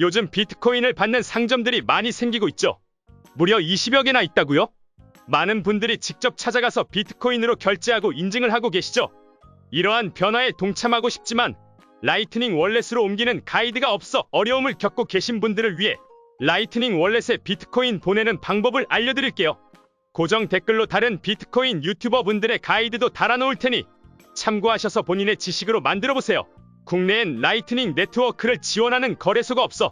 요즘 비트코인을 받는 상점들이 많이 생기고 있죠. 무려 20여 개나 있다고요? 많은 분들이 직접 찾아가서 비트코인으로 결제하고 인증을 하고 계시죠. 이러한 변화에 동참하고 싶지만 라이트닝 월렛으로 옮기는 가이드가 없어 어려움을 겪고 계신 분들을 위해 라이트닝 월렛에 비트코인 보내는 방법을 알려드릴게요. 고정 댓글로 다른 비트코인 유튜버 분들의 가이드도 달아놓을 테니 참고하셔서 본인의 지식으로 만들어 보세요. 국내엔 라이트닝 네트워크를 지원하는 거래소가 없어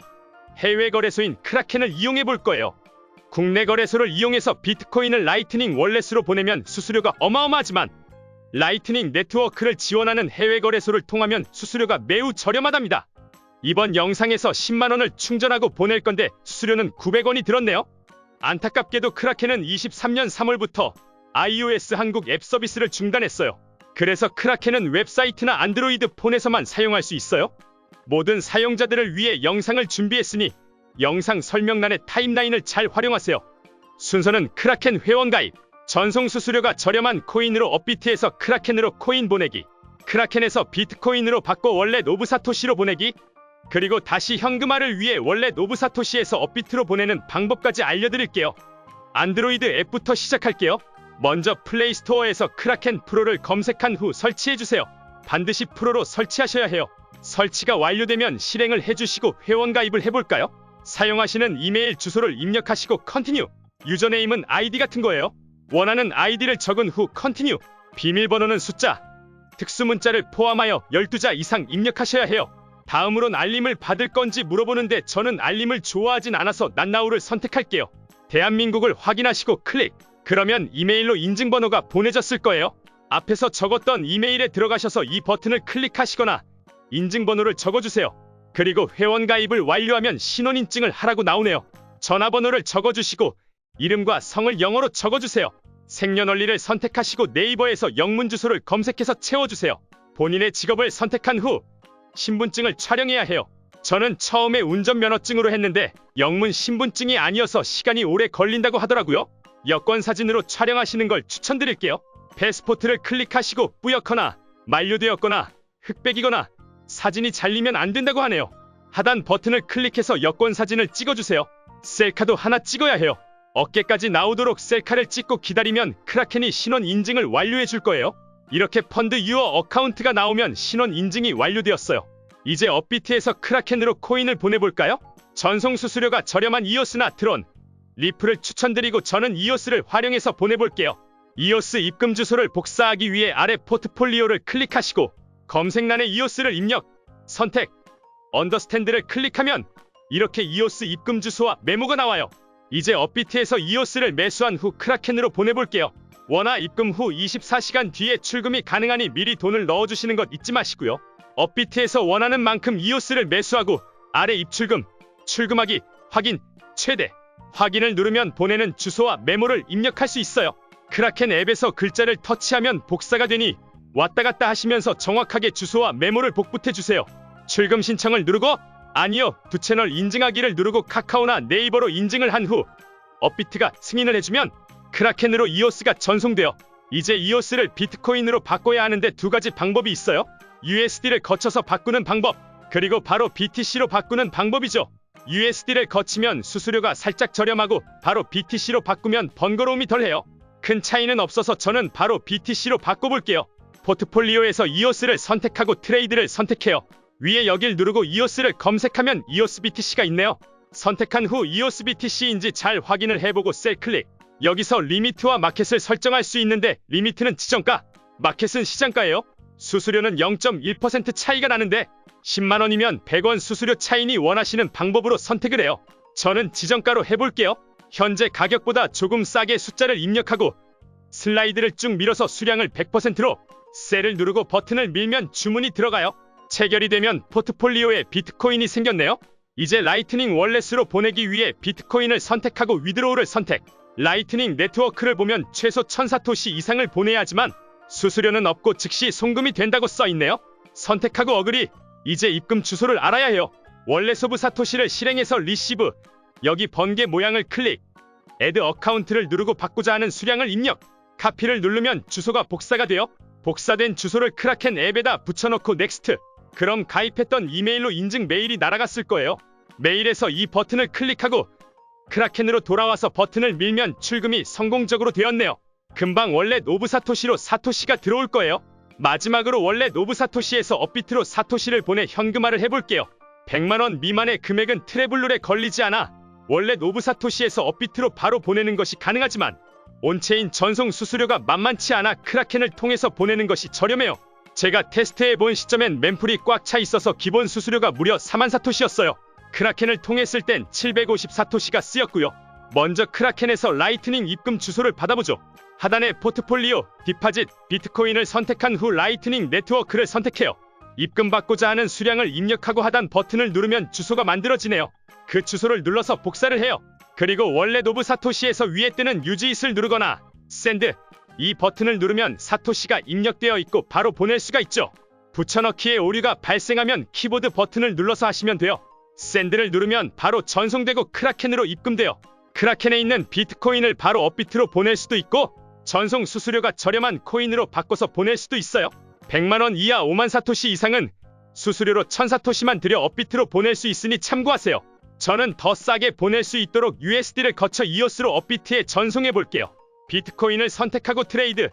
해외 거래소인 크라켄을 이용해 볼 거예요. 국내 거래소를 이용해서 비트코인을 라이트닝 월렛으로 보내면 수수료가 어마어마하지만 라이트닝 네트워크를 지원하는 해외 거래소를 통하면 수수료가 매우 저렴하답니다. 이번 영상에서 10만원을 충전하고 보낼 건데 수수료는 900원이 들었네요. 안타깝게도 크라켄은 23년 3월부터 iOS 한국 앱 서비스를 중단했어요. 그래서 크라켄은 웹사이트나 안드로이드 폰에서만 사용할 수 있어요. 모든 사용자들을 위해 영상을 준비했으니 영상 설명란의 타임라인을 잘 활용하세요. 순서는 크라켄 회원 가입, 전송 수수료가 저렴한 코인으로 업비트에서 크라켄으로 코인 보내기, 크라켄에서 비트코인으로 바꿔 원래 노브사토시로 보내기, 그리고 다시 현금화를 위해 원래 노브사토시에서 업비트로 보내는 방법까지 알려드릴게요. 안드로이드 앱부터 시작할게요. 먼저 플레이스토어에서 크라켄 프로를 검색한 후 설치해주세요. 반드시 프로로 설치하셔야 해요. 설치가 완료되면 실행을 해주시고 회원 가입을 해볼까요? 사용하시는 이메일 주소를 입력하시고 컨티뉴. 유저네임은 아이디 같은 거예요. 원하는 아이디를 적은 후 컨티뉴. 비밀번호는 숫자. 특수 문자를 포함하여 12자 이상 입력하셔야 해요. 다음으론 알림을 받을 건지 물어보는데 저는 알림을 좋아하진 않아서 난나우를 선택할게요. 대한민국을 확인하시고 클릭. 그러면 이메일로 인증번호가 보내졌을 거예요. 앞에서 적었던 이메일에 들어가셔서 이 버튼을 클릭하시거나 인증번호를 적어주세요. 그리고 회원 가입을 완료하면 신원인증을 하라고 나오네요. 전화번호를 적어주시고 이름과 성을 영어로 적어주세요. 생년월일을 선택하시고 네이버에서 영문 주소를 검색해서 채워주세요. 본인의 직업을 선택한 후 신분증을 촬영해야 해요. 저는 처음에 운전면허증으로 했는데 영문 신분증이 아니어서 시간이 오래 걸린다고 하더라고요. 여권 사진으로 촬영하시는 걸 추천드릴게요. 패스포트를 클릭하시고 뿌옇거나 만료되었거나 흑백이거나 사진이 잘리면 안 된다고 하네요. 하단 버튼을 클릭해서 여권 사진을 찍어주세요. 셀카도 하나 찍어야 해요. 어깨까지 나오도록 셀카를 찍고 기다리면 크라켄이 신원 인증을 완료해 줄 거예요. 이렇게 펀드 유어 어카운트가 나오면 신원 인증이 완료되었어요. 이제 업비트에서 크라켄으로 코인을 보내볼까요? 전송 수수료가 저렴한 이오스나 트론, 리플을 추천드리고 저는 이오스를 활용해서 보내볼게요. 이오스 입금 주소를 복사하기 위해 아래 포트폴리오를 클릭하시고 검색란에 이오스를 입력, 선택, 언더스탠드를 클릭하면 이렇게 이오스 입금 주소와 메모가 나와요. 이제 업비트에서 이오스를 매수한 후 크라켄으로 보내볼게요. 원화 입금 후 24시간 뒤에 출금이 가능하니 미리 돈을 넣어주시는 것 잊지 마시고요. 업비트에서 원하는 만큼 이오스를 매수하고 아래 입출금, 출금하기, 확인, 최대, 확인을 누르면 보내는 주소와 메모를 입력할 수 있어요. 크라켄 앱에서 글자를 터치하면 복사가 되니 왔다 갔다 하시면서 정확하게 주소와 메모를 복붙해 주세요. 출금 신청을 누르고 아니요 두 채널 인증하기를 누르고 카카오나 네이버로 인증을 한 후 업비트가 승인을 해주면 크라켄으로 이오스가 전송되어 이제 이오스를 비트코인으로 바꿔야 하는데 두 가지 방법이 있어요. USD를 거쳐서 바꾸는 방법 그리고 바로 BTC로 바꾸는 방법이죠. USD를 거치면 수수료가 살짝 저렴하고 바로 BTC로 바꾸면 번거로움이 덜해요. 큰 차이는 없어서 저는 바로 BTC로 바꿔볼게요. 포트폴리오에서 이오스를 선택하고 트레이드를 선택해요. 위에 여길 누르고 이오스를 검색하면 이오스 BTC가 있네요. 선택한 후 이오스 BTC인지 잘 확인을 해보고 셀 클릭. 여기서 리미트와 마켓을 설정할 수 있는데 리미트는 지정가, 마켓은 시장가예요. 수수료는 0.1% 차이가 나는데 10만원이면 100원 수수료 차이니 원하시는 방법으로 선택을 해요. 저는 지정가로 해볼게요. 현재 가격보다 조금 싸게 숫자를 입력하고 슬라이드를 쭉 밀어서 수량을 100%로 셀을 누르고 버튼을 밀면 주문이 들어가요. 체결이 되면 포트폴리오에 비트코인이 생겼네요. 이제 라이트닝 월렛으로 보내기 위해 비트코인을 선택하고 위드로우를 선택. 라이트닝 네트워크를 보면 최소 1000사토시 이상을 보내야 하지만 수수료는 없고 즉시 송금이 된다고 써있네요. 선택하고 어그리. 이제 입금 주소를 알아야 해요. 월렛 오브 사토시를 실행해서 리시브. 여기 번개 모양을 클릭. 애드 어카운트를 누르고 받고자 하는 수량을 입력. 카피를 누르면 주소가 복사가 되어 복사된 주소를 크라켄 앱에다 붙여넣고 넥스트. 그럼 가입했던 이메일로 인증 메일이 날아갔을 거예요. 메일에서 이 버튼을 클릭하고 크라켄으로 돌아와서 버튼을 밀면 출금이 성공적으로 되었네요. 금방 원래 노브 사토시로 사토시가 들어올 거예요. 마지막으로 원래 노브 사토시에서 업비트로 사토시를 보내 현금화를 해볼게요. 100만원 미만의 금액은 트래블룰에 걸리지 않아 원래 노브 사토시에서 업비트로 바로 보내는 것이 가능하지만 온체인 전송 수수료가 만만치 않아 크라켄을 통해서 보내는 것이 저렴해요. 제가 테스트해 본 시점엔 맨풀이 꽉 차 있어서 기본 수수료가 무려 4만 사토시였어요. 크라켄을 통했을 땐 750 사토시가 쓰였고요. 먼저 크라켄에서 라이트닝 입금 주소를 받아보죠. 하단에 포트폴리오, 디파짓, 비트코인을 선택한 후 라이트닝 네트워크를 선택해요. 입금받고자 하는 수량을 입력하고 하단 버튼을 누르면 주소가 만들어지네요. 그 주소를 눌러서 복사를 해요. 그리고 원래 노브 사토시에서 위에 뜨는 유지잇을 누르거나 샌드 이 버튼을 누르면 사토시가 입력되어 있고 바로 보낼 수가 있죠. 붙여넣기에 오류가 발생하면 키보드 버튼을 눌러서 하시면 돼요. 샌드를 누르면 바로 전송되고 크라켄으로 입금돼요. 크라켄에 있는 비트코인을 바로 업비트로 보낼 수도 있고 전송 수수료가 저렴한 코인으로 바꿔서 보낼 수도 있어요. 100만원 이하 5만 사토시 이상은 수수료로 1000사토시만 들여 업비트로 보낼 수 있으니 참고하세요. 저는 더 싸게 보낼 수 있도록 USD를 거쳐 이오스로 업비트에 전송해 볼게요. 비트코인을 선택하고 트레이드,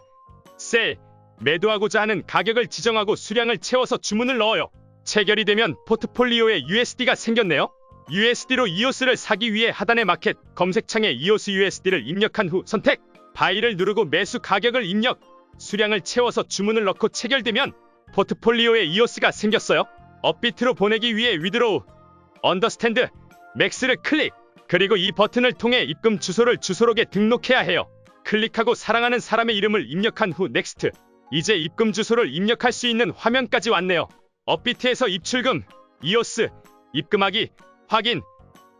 셀, 매도하고자 하는 가격을 지정하고 수량을 채워서 주문을 넣어요. 체결이 되면 포트폴리오에 USD가 생겼네요. USD로 이오스를 사기 위해 하단의 마켓 검색창에 이오스 USD를 입력한 후 선택, 바이를 누르고 매수 가격을 입력, 수량을 채워서 주문을 넣고 체결되면 포트폴리오에 이오스가 생겼어요. 업비트로 보내기 위해 위드로우, 언더스탠드, 맥스를 클릭, 그리고 이 버튼을 통해 입금 주소를 주소록에 등록해야 해요. 클릭하고 사랑하는 사람의 이름을 입력한 후 넥스트. 이제 입금 주소를 입력할 수 있는 화면까지 왔네요. 업비트에서 입출금, 이오스, 입금하기, 확인,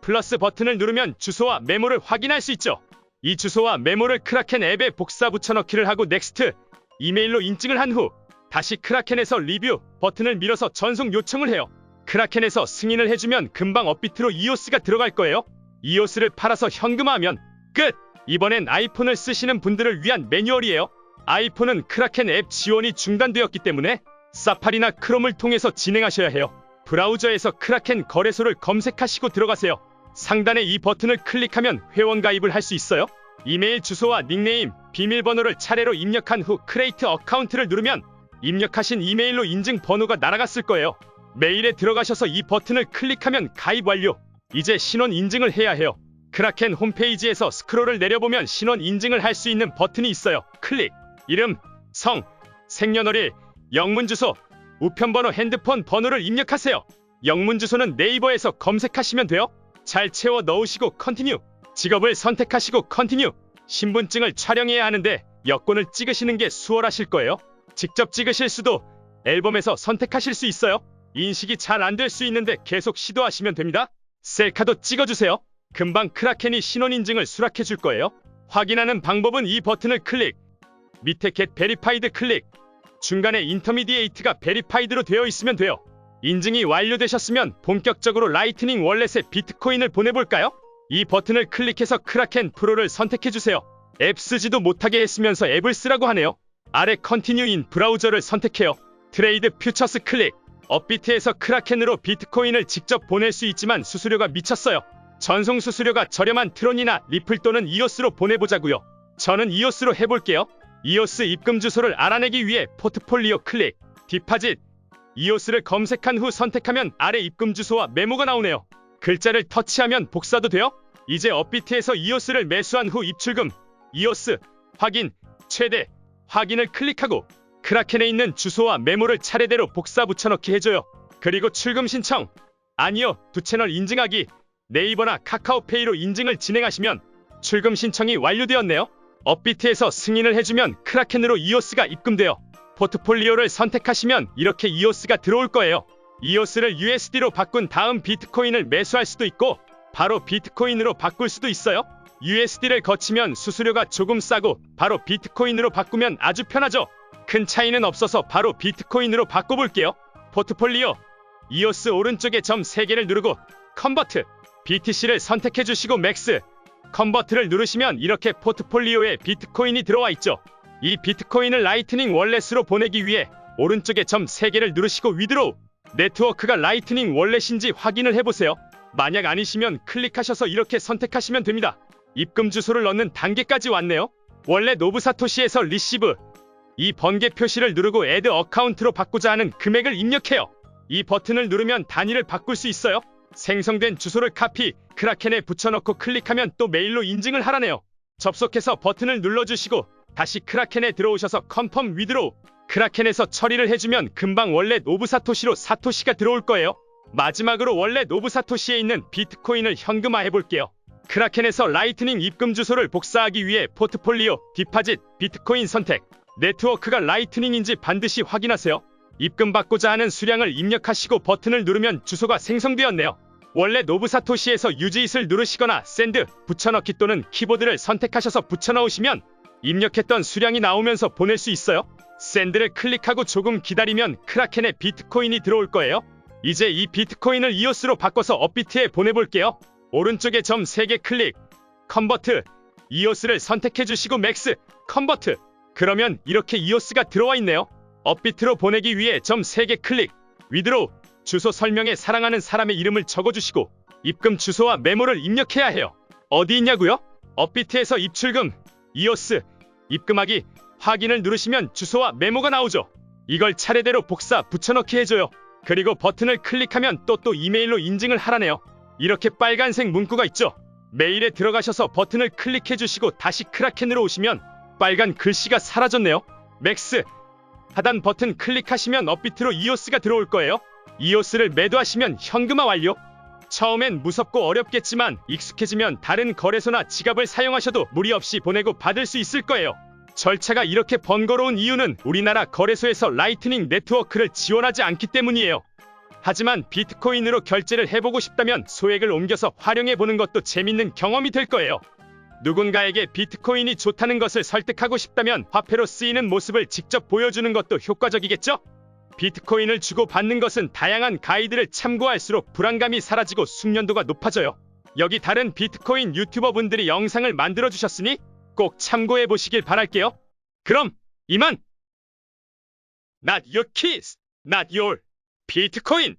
플러스 버튼을 누르면 주소와 메모를 확인할 수 있죠. 이 주소와 메모를 크라켄 앱에 복사 붙여넣기를 하고 넥스트, 이메일로 인증을 한 후 다시 크라켄에서 리뷰 버튼을 밀어서 전송 요청을 해요. 크라켄에서 승인을 해주면 금방 업비트로 이오스가 들어갈 거예요. 이오스를 팔아서 현금화하면 끝! 이번엔 아이폰을 쓰시는 분들을 위한 매뉴얼이에요. 아이폰은 크라켄 앱 지원이 중단되었기 때문에 사파리나 크롬을 통해서 진행하셔야 해요. 브라우저에서 크라켄 거래소를 검색하시고 들어가세요. 상단에 이 버튼을 클릭하면 회원 가입을 할 수 있어요. 이메일 주소와 닉네임, 비밀번호를 차례로 입력한 후 크레이트 어카운트를 누르면 입력하신 이메일로 인증 번호가 날아갔을 거예요. 메일에 들어가셔서 이 버튼을 클릭하면 가입 완료. 이제 신원 인증을 해야 해요. 크라켄 홈페이지에서 스크롤을 내려보면 신원 인증을 할 수 있는 버튼이 있어요. 클릭. 이름, 성, 생년월일, 영문 주소, 우편번호 핸드폰 번호를 입력하세요. 영문 주소는 네이버에서 검색하시면 돼요. 잘 채워 넣으시고 컨티뉴. 직업을 선택하시고 컨티뉴. 신분증을 촬영해야 하는데 여권을 찍으시는 게 수월하실 거예요. 직접 찍으실 수도 앨범에서 선택하실 수 있어요. 인식이 잘 안 될 수 있는데 계속 시도하시면 됩니다. 셀카도 찍어주세요. 금방 크라켄이 신원 인증을 수락해 줄 거예요. 확인하는 방법은 이 버튼을 클릭. 밑에 Get Verified 클릭. 중간에 인터미디에이트가 베리파이드로 되어 있으면 돼요. 인증이 완료되셨으면 본격적으로 라이트닝 월렛에 비트코인을 보내볼까요? 이 버튼을 클릭해서 크라켄 프로를 선택해주세요. 앱 쓰지도 못하게 했으면서 앱을 쓰라고 하네요. 아래 컨티뉴인 브라우저를 선택해요. 트레이드 퓨처스 클릭. 업비트에서 크라켄으로 비트코인을 직접 보낼 수 있지만 수수료가 미쳤어요. 전송 수수료가 저렴한 트론이나 리플 또는 이오스로 보내보자고요. 저는 이오스로 해볼게요. 이오스 입금 주소를 알아내기 위해 포트폴리오 클릭, 디파짓, 이오스를 검색한 후 선택하면 아래 입금 주소와 메모가 나오네요. 글자를 터치하면 복사도 돼요. 이제 업비트에서 이오스를 매수한 후 입출금, 이오스, 확인, 최대, 확인을 클릭하고 크라켄에 있는 주소와 메모를 차례대로 복사 붙여넣기 해줘요. 그리고 출금 신청, 아니요, 두 채널 인증하기, 네이버나 카카오페이로 인증을 진행하시면 출금 신청이 완료되었네요. 업비트에서 승인을 해주면 크라켄으로 이오스가 입금되어 포트폴리오를 선택하시면 이렇게 이오스가 들어올 거예요. 이오스를 USD로 바꾼 다음 비트코인을 매수할 수도 있고 바로 비트코인으로 바꿀 수도 있어요. USD를 거치면 수수료가 조금 싸고 바로 비트코인으로 바꾸면 아주 편하죠. 큰 차이는 없어서 바로 비트코인으로 바꿔볼게요. 포트폴리오 이오스 오른쪽에 점 3개를 누르고 컨버트 BTC를 선택해 주시고 맥스 컨버트를 누르시면 이렇게 포트폴리오에 비트코인이 들어와 있죠. 이 비트코인을 라이트닝 월렛으로 보내기 위해 오른쪽에 점 3개를 누르시고 위드로우 네트워크가 라이트닝 월렛인지 확인을 해보세요. 만약 아니시면 클릭하셔서 이렇게 선택하시면 됩니다. 입금 주소를 넣는 단계까지 왔네요. 원래 노브사토시에서 리시브 이 번개 표시를 누르고 애드 어카운트로 바꾸자 하는 금액을 입력해요. 이 버튼을 누르면 단위를 바꿀 수 있어요. 생성된 주소를 카피, 크라켄에 붙여넣고 클릭하면 또 메일로 인증을 하라네요. 접속해서 버튼을 눌러주시고 다시 크라켄에 들어오셔서 컨펌 위드로우 크라켄에서 처리를 해주면 금방 원래 노브사토시로 사토시가 들어올 거예요. 마지막으로 원래 노브사토시에 있는 비트코인을 현금화 해 볼게요. 크라켄에서 라이트닝 입금 주소를 복사하기 위해 포트폴리오, 디파짓, 비트코인 선택, 네트워크가 라이트닝인지 반드시 확인하세요. 입금 받고자 하는 수량을 입력하시고 버튼을 누르면 주소가 생성되었네요. 원래 노브사토시에서 유지잇을 누르시거나 샌드, 붙여넣기 또는 키보드를 선택하셔서 붙여넣으시면 입력했던 수량이 나오면서 보낼 수 있어요. 샌드를 클릭하고 조금 기다리면 크라켄에 비트코인이 들어올 거예요. 이제 이 비트코인을 이오스로 바꿔서 업비트에 보내볼게요. 오른쪽에 점 3개 클릭, 컨버트, 이오스를 선택해 주시고 맥스, 컨버트. 그러면 이렇게 이오스가 들어와 있네요. 업비트로 보내기 위해 점 3개 클릭, 위드로우, 주소 설명에 사랑하는 사람의 이름을 적어주시고 입금 주소와 메모를 입력해야 해요. 어디 있냐고요? 업비트에서 입출금, 이오스, 입금하기, 확인을 누르시면 주소와 메모가 나오죠. 이걸 차례대로 복사, 붙여넣기 해줘요. 그리고 버튼을 클릭하면 또또 이메일로 인증을 하라네요. 이렇게 빨간색 문구가 있죠. 메일에 들어가셔서 버튼을 클릭해 주시고 다시 크라켄으로 오시면 빨간 글씨가 사라졌네요. 맥스 하단 버튼 클릭하시면 업비트로 이오스가 들어올 거예요. 이오스를 매도하시면 현금화 완료. 처음엔 무섭고 어렵겠지만 익숙해지면 다른 거래소나 지갑을 사용하셔도 무리 없이 보내고 받을 수 있을 거예요. 절차가 이렇게 번거로운 이유는 우리나라 거래소에서 라이트닝 네트워크를 지원하지 않기 때문이에요. 하지만 비트코인으로 결제를 해보고 싶다면 소액을 옮겨서 활용해 보는 것도 재밌는 경험이 될 거예요. 누군가에게 비트코인이 좋다는 것을 설득하고 싶다면 화폐로 쓰이는 모습을 직접 보여주는 것도 효과적이겠죠? 비트코인을 주고 받는 것은 다양한 가이드를 참고할수록 불안감이 사라지고 숙련도가 높아져요. 여기 다른 비트코인 유튜버 분들이 영상을 만들어 주셨으니 꼭 참고해 보시길 바랄게요. 그럼 이만! Not your keys, not your 비트코인!